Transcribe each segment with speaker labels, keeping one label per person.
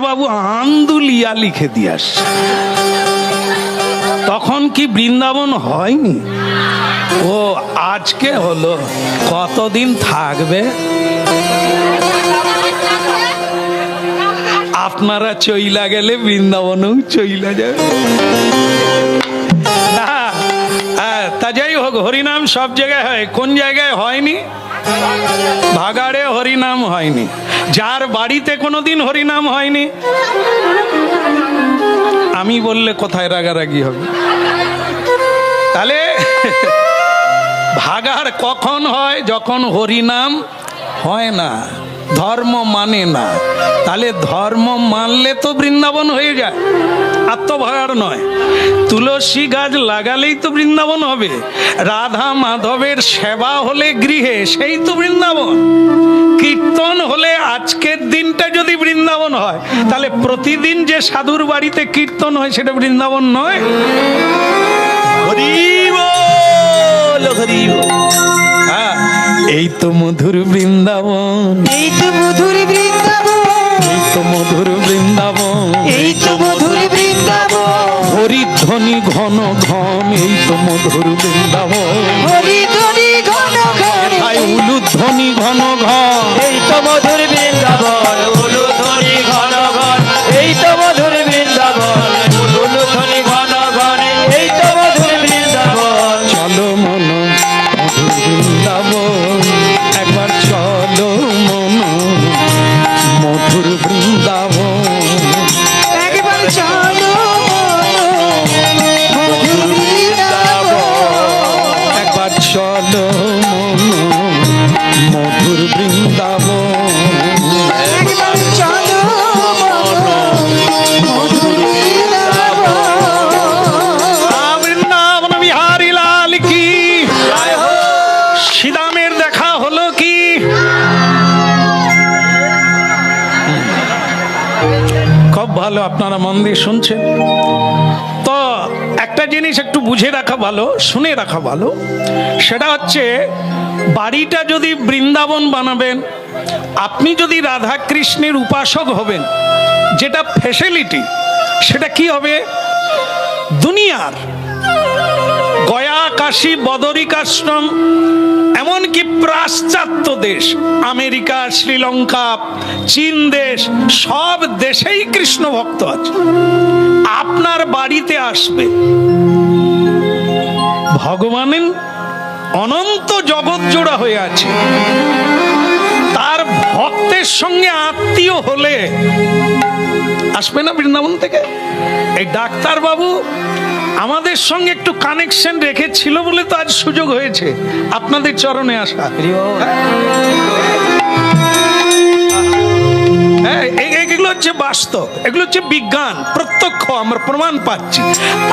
Speaker 1: বাবু আন্দুলিয়া লিখে দিয়ে তখন কি বৃন্দাবন হয়নি? ও, আজকে হলো। কতদিন থাকবে? আপনারা চইলা গেলে বৃন্দাবনেও চইলা যাবে। হরিনাম সব জায়গায় হয়। কোন জায়গায় হয়নি? ভাগাড়ে হরিনাম হয়নি। যার বাড়িতে কোনোদিন হরিনাম হয়নি, আমি বললে কোথায় রাগারাগি হবে? তাহলে ভাগার কখন হয় যখন হরিনাম হয় না? ধর্ম মানে না। তাহলে ধর্ম মানলে তো বৃন্দাবন হয়ে যায়। আত্মভাগার নয়। তুলসী গাছ লাগালেই তো বৃন্দাবন হবে। রাধা মাধবের সেবা হলে গৃহে, সেই তো বৃন্দাবন। কীর্তন হলে আজকের দিনটা যদি বৃন্দাবন হয়, তাহলে প্রতিদিন যে সাধুর বাড়িতে কীর্তন হয়, সেটা বৃন্দাবন নয়।
Speaker 2: হরিবল
Speaker 1: এই তো মধুর বৃন্দাবন।
Speaker 3: এই তো মধুর বৃন্দাবন।
Speaker 1: এই তো মধুর বৃন্দাবন।
Speaker 3: এই তো মধুর বৃন্দাবন।
Speaker 1: হরিধ্বনি ঘন ঘন এই তো মধুর বৃন্দাবন।
Speaker 3: হরি ধ্বনি ঘন ঘন
Speaker 1: উলুধ্বনি ঘন ঘন।
Speaker 2: এই তো মধুর বৃন্দাবন।
Speaker 1: খুব ভালো, আপনারা মন দিয়ে শুনছেন। তো একটা জিনিস একটু বুঝে রাখা ভালো, শুনে রাখা ভালো। সেটা হচ্ছে, বাড়িটা যদি বৃন্দাবন বানাবেন, আপনি যদি রাধা কৃষ্ণের উপাসক হবেন, যেটা ফেসিলিটি সেটা কি হবে? দুনিয়ার। কাশী বদরিকাশ্রম, এমনকি পাশ্চাত্য দেশ, আমেরিকা, শ্রীলঙ্কা, চীন দেশ, সব দেশেই কৃষ্ণ ভক্ত আছে। আপনার বাড়িতে আসবে। ভগবানের অনন্ত জগৎ জোড়া হয়ে আছে। তার ভক্তের সঙ্গে আত্মীয় হলে, আসবে না বৃন্দাবন থেকে? এই ডাক্তার বাবু আমাদের সঙ্গে একটু কানেকশন রেখেছিল বলে তো আজ সুযোগ হয়েছে। আপনাদের চরণে আসা। হ্যাঁ এগুলো হচ্ছে বাস্তব, এগুলো হচ্ছে বিজ্ঞান, প্রত্যক্ষ, আমরা প্রমাণ পাচ্ছি।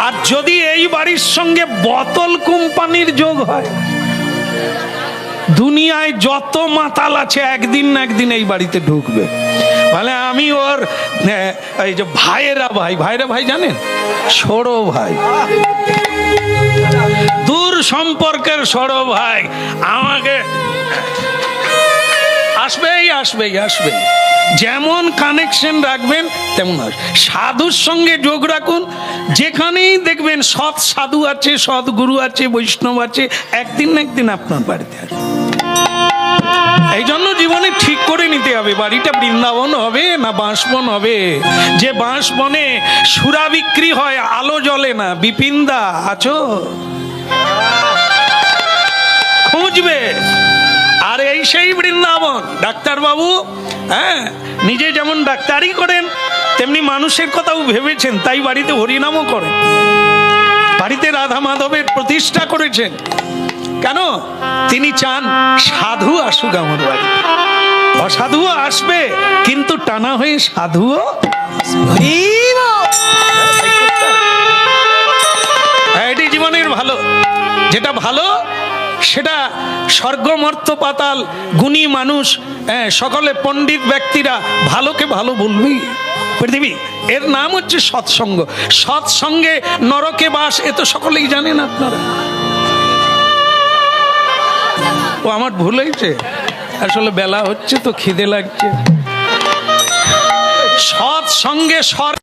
Speaker 1: আর যদি এই বাড়ির সঙ্গে বোতল কোম্পানির যোগ হয় দুনিয়ায় যত মাতাল আছে একদিন না একদিন এই বাড়িতে ঢুকবে। মানে আমি ওর এই যে ভাইয়েরা ভাই ভাইরা ভাই জানেন? ছোড়ো ভাই। দূর সম্পর্কের সরো ভাই। আমাকে আসবেই আসবেই আসবেই। যেমন কানেকশন রাখবেন, তেমন হবে সাধুর সঙ্গে যোগ রাখুন। যেখানেই দেখবেন সৎ সাধু আছে, সৎ গুরু আছে, বৈষ্ণব আছে, একদিন না একদিন আপনার বাড়িতে আসবে। এই জন্য জীবনে ঠিক করে নিতে হবে। বাড়িটা বৃন্দাবন হবে না বাঁশবন হবে? যে বাঁশবনে সুরা বিক্রি হয়, আলো জ্বলে না। বিপিন্দা, আছো? খুঁজবে। আর এই সেই বৃন্দাবন। ডাক্তার বাবু হ্যাঁ নিজে যেমন ডাক্তারি করেন, তেমনি মানুষের কথাও ভেবেছেন, তাই বাড়িতে হরিনামও করেন। বাড়িতে রাধা মাধবের প্রতিষ্ঠা করেছেন। কেন? তিনি চান সাধু আসুক আমার বাড়ি। অসাধুও আসবে, কিন্তু টানা হয়ে সাধুও এটি জীবনের ভালো। যেটা ভালো, সেটা স্বর্গমর্ত পাতাল গুণী মানুষ সকলে পণ্ডিত ব্যক্তিরা ভালোকে ভালো বলবেই। পৃথিবী, এর নাম হচ্ছে সৎসঙ্গ। সৎসঙ্গে নরকে বাস, এ তো সকলেই জানেন আপনারা। ও আমার ভুল হয়েছে। আসলে বেলা হচ্ছে তো খিদে লাগছে। সৎ সঙ্গে স্বর